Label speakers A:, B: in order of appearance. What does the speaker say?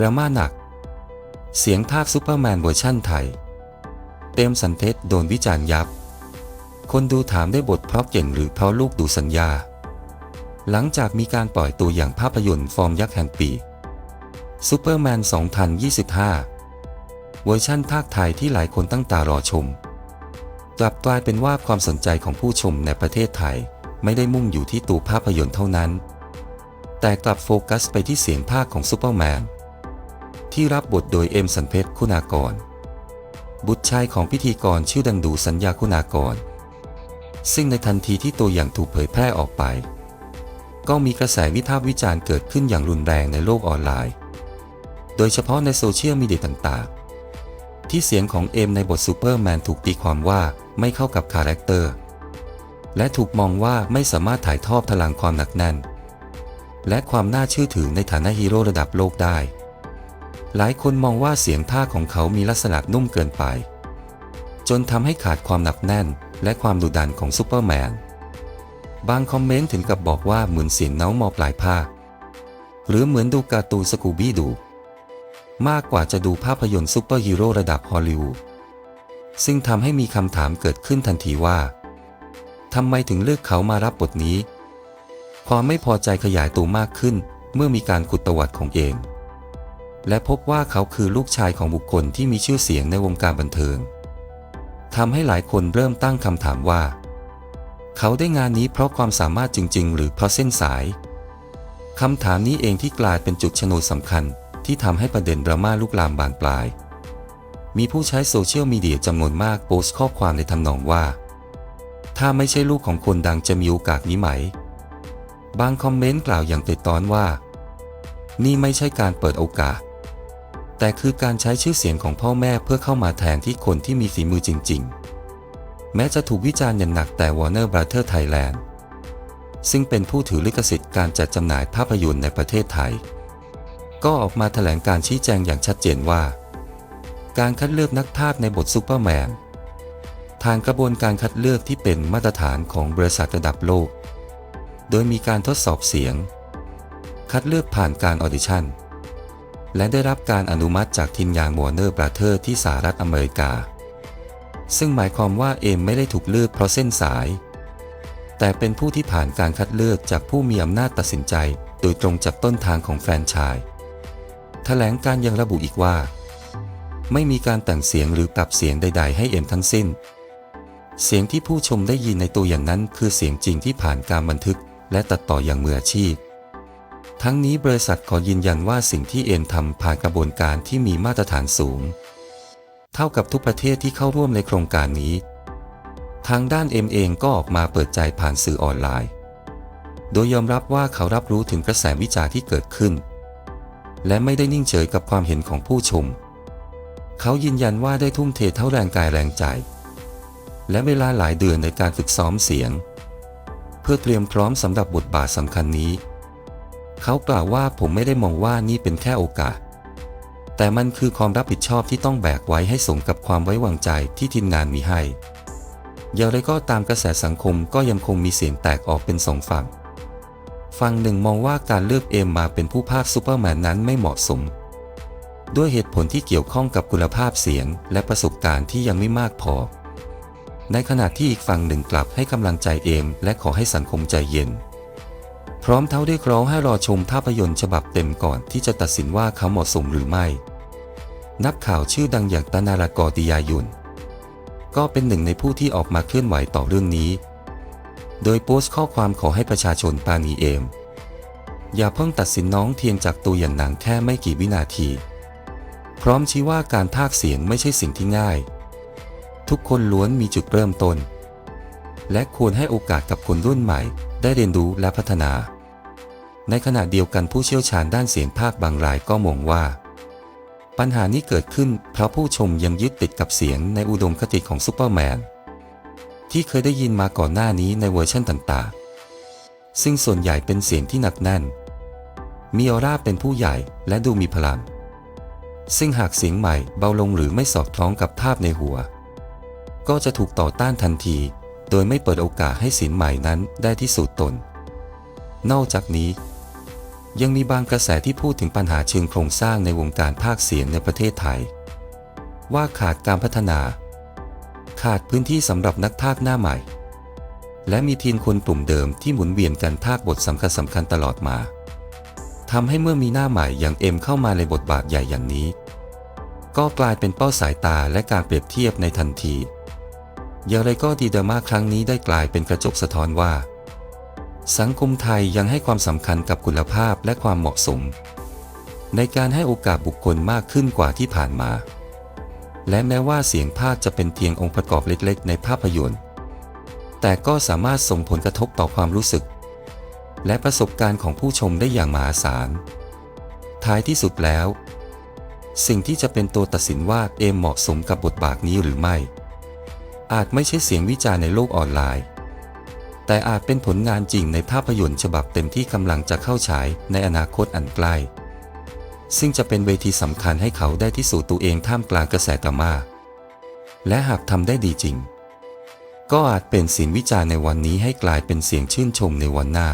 A: ดราม่าหนัก เสียงภาคซูเปอร์แมนเวอร์ชั่นไทย เต็มสันเทศโดนวิจารณ์ยับ คนดูถามได้บทเพราะเก่งหรือเพราะลูกดูสัญญา หลังจากมีการปล่อยตัวอย่างภาพยนตร์ฟอร์มยักษ์แห่งปีซูเปอร์แมน 2025 เวอร์ชั่นภาคไทยที่หลายคนตั้งตารอชม กลับกลายเป็นว่าความสนใจของผู้ชมในประเทศไทยไม่ได้มุ่งอยู่ที่ตัวภาพยนตร์เท่านั้น แต่กลับโฟกัสไปที่เสียงภาคของซูเปอร์แมน ที่รับบทโดยเอ็มสันเพชรคุณากร บุตรชายของพิธีกรชื่อดังดูสัญญาคุณากร ซึ่งในทันทีที่ตัวอย่างถูกเผยแพร่ออกไป ก็มีกระแสวิพากษ์วิจารณ์เกิดขึ้นอย่างรุนแรงในโลกออนไลน์ โดยเฉพาะในโซเชียลมีเดียต่างๆ ที่เสียงของเอ็มในบทซูเปอร์แมนถูกตีความว่าไม่เข้ากับคาแรคเตอร์ และถูกมองว่าไม่สามารถถ่ายทอดพลังความหนักแน่น และความน่าเชื่อถือในฐานะฮีโร่ระดับโลกได้ หลายคนมองว่าเสียงภาของเขามีลักษณะนุ่มเกินไป จนทำให้ขาดความหนักแน่น และความดุดันของซูเปอร์แมน บางคอมเมนต์ถึงกับบอกว่าเหมือนเสียงเน้ามอปลายภาค หรือเหมือนดูการ์ตูนสกูบี้ดู มากกว่าจะดูภาพยนตร์ซูเปอร์ฮีโร่ระดับฮอลลีวูด ซึ่งทำให้มีคำถามเกิดขึ้นทันทีว่าทำไมถึงเลือกเขามารับบทนี้ ความไม่พอใจขยายตัวมากขึ้นเมื่อมีการขุดประวัติของเอง และพบว่าเขาคือลูกชายของบุคคลที่มีชื่อเสียงในวงการบันเทิงทำให้หลายคนเริ่มตั้งคำถามว่า เขาได้งานนี้เพราะความสามารถจริง ๆ หรือเพราะเส้นสายคำถามนี้เองที่กลายเป็นจุดชนวนสำคัญที่ทำให้ประเด็นดราม่าลุกลามบานปลาย มีผู้ใช้โซเชียลมีเดียจำนวนมากโพสต์ข้อความในทำนองว่า ถ้าไม่ใช่ลูกของคนดังจะมีโอกาสนี้ไหม บางคอมเมนต์กล่าวอย่างติดตอนว่า นี่ไม่ใช่การเปิดโอกาส แต่คือการใช้ชื่อเสียงของพ่อแม่เพื่อเข้ามาแทนที่คนที่มีฝีมือจริง ๆ แม้จะถูกวิจารณ์อย่างหนักแต่ Warner Brother Thailand ซึ่งเป็นผู้ถือลิขสิทธิ์การจัดจำหน่ายภาพยนตร์ในประเทศไทย ก็ออกมาแถลงการชี้แจงอย่างชัดเจนว่า การคัดเลือกนักพากในบทซูเปอร์แมนทางกระบวนการคัดเลือกที่เป็นมาตรฐานของบริษัทระดับโลก โดยมีการทดสอบเสียง คัดเลือกผ่านการออดิชั่น และได้รับการอนุมัติจากทีมงานวอร์เนอร์บราเธอร์ที่สหรัฐอเมริกา ซึ่งหมายความว่าเอมไม่ได้ถูกเลือกเพราะเส้นสาย แต่เป็นผู้ที่ผ่านการคัดเลือกจากผู้มีอำนาจตัดสินใจ โดยตรงจากต้นทางของแฟรนไชายแถลงการยังระบุอีกว่า ไม่มีการแต่งเสียงหรือปรับเสียงใด ๆ ให้เอ็มทั้งสิ้น เสียงที่ผู้ชมได้ยินในตัวอย่างนั้นคือเสียงจริงที่ผ่านการบันทึกและตัดต่ออย่างมืออาชีพ ทั้งนี้บริษัทขอยืนยันว่าสิ่งที่เอ็มทำผ่านกระบวนการที่มีมาตรฐานสูง เท่ากับทุกประเทศที่เข้าร่วมในโครงการนี้ ทางด้านเอ็มเองก็ออกมาเปิดใจผ่านสื่อออนไลน์ โดยยอมรับว่าเขารับรู้ถึงกระแสวิจารณ์ที่เกิดขึ้น และไม่ได้นิ่งเฉยกับความเห็นของผู้ชม เขายืนยันว่าได้ทุ่มเทเท่าแรงกายแรงใจ และเวลาหลายเดือนในการฝึกซ้อมเสียง เพื่อเตรียมพร้อมสำหรับบทบาทสำคัญนี้ เขากล่าวว่าผมไม่ได้มองว่านี่เป็นแค่โอกาส แต่มันคือความรับผิดชอบที่ต้องแบกไว้ให้สมกับความไว้วางใจที่ทีมงานมีให้ อย่างไรก็ตามกระแสสังคมก็ยังคงมีเสียงแตกออกเป็นสองฝั่ง ฝั่งหนึ่งมองว่าการเลือกเอมมาเป็นผู้พากย์ซูเปอร์แมนนั้นไม่เหมาะสม ด้วยเหตุผลที่เกี่ยวข้องกับคุณภาพเสียงและประสบการณ์ที่ยังไม่มากพอ ในขณะที่อีกฝั่งหนึ่งกลับให้กำลังใจเอมและขอให้สังคมใจเย็น พร้อมเท้าเรียกร้องให้รอชมภาพยนตร์ฉบับเต็มก่อนที่จะตัดสินว่าเขาเหมาะสมหรือไม่ นักข่าวชื่อดังอย่างตานารากอติยายุนก็เป็นหนึ่งในผู้ที่ออกมาเคลื่อนไหวต่อเรื่องนี้ โดยโพสต์ข้อความขอให้ประชาชนปานีเอม อย่าเพิ่งตัดสินน้องเทียงจากตัวอย่างหนังแค่ไม่กี่วินาที พร้อมชี้ว่าการพากเสียงไม่ใช่สิ่งที่ง่าย ทุกคนล้วนมีจุดเริ่มต้น และควรให้โอกาสกับคนรุ่นใหม่ ได้เรียนรู้และพัฒนา ในขณะเดียวกันผู้เชี่ยวชาญด้านเสียงภาคบางรายก็มองว่า ปัญหานี้เกิดขึ้นเพราะผู้ชมยังยึดติดกับเสียงในอุดมคติของซูเปอร์แมนที่เคยได้ยินมาก่อนหน้านี้ในเวอร์ชันต่าง ๆ ซึ่งส่วนใหญ่เป็นเสียงที่หนักแน่น มีออร่าเป็นผู้ใหญ่และดูมีพลัง ซึ่งหากเสียงใหม่เบาลงหรือไม่สอดคล้องกับภาพในหัว ก็จะถูกต่อต้านทันที โดยไม่เปิดโอกาสให้เสียงใหม่นั้นได้ที่สูตรตน นอกจากนี้ ยังมีบางกระแสที่พูดถึงปัญหาเชิงโครงสร้างในวงการภาคเสียงในประเทศไทย ว่าขาดการพัฒนา ขาดพื้นที่สำหรับนักพากหน้าใหม่ และมีทีมคนกลุ่มเดิมที่หมุนเวียนกันพากบทสำคัญสำคัญตลอดมาทำให้เมื่อมีหน้าใหม่อย่างเอ็มเข้ามาในบทบาทใหญ่อย่างนี้ ก็กลายเป็นเป้าสายตาและการเปรียบเทียบในทันที อย่างไรก็ดีดราม่าครั้งนี้ได้กลายเป็นกระจกสะท้อนว่า สังคมไทยยังให้ความสำคัญกับคุณภาพและความเหมาะสม ในการให้โอกาสบุคคลมากขึ้นกว่าที่ผ่านมา และแม้ว่าเสียงภาคจะเป็นเพียงองค์ประกอบเล็กๆ ในภาพยนตร์ แต่ก็สามารถส่งผลกระทบต่อความรู้สึก และประสบการณ์ของผู้ชมได้อย่างมหาศาล ท้ายที่สุดแล้ว สิ่งที่จะเป็นตัวตัดสินว่าเอมเหมาะสมกับบทบาทนี้หรือไม่ อาจไม่ใช่เสียงวิจารณ์ในโลกออนไลน์ แต่อาจเป็นผลงานจริงในภาพยนตร์ฉบับเต็มที่กำลังจะเข้าฉายในอนาคตอันใกล้ ซึ่งจะเป็นเวทีสำคัญให้เขาได้ที่สู่ตัวเองท่ามกลางกระแสดราม่า และหากทำได้ดีจริง ก็อาจเป็นเสียงวิจารณ์ในวันนี้ให้กลายเป็นเสียงชื่นชมในวันหน้า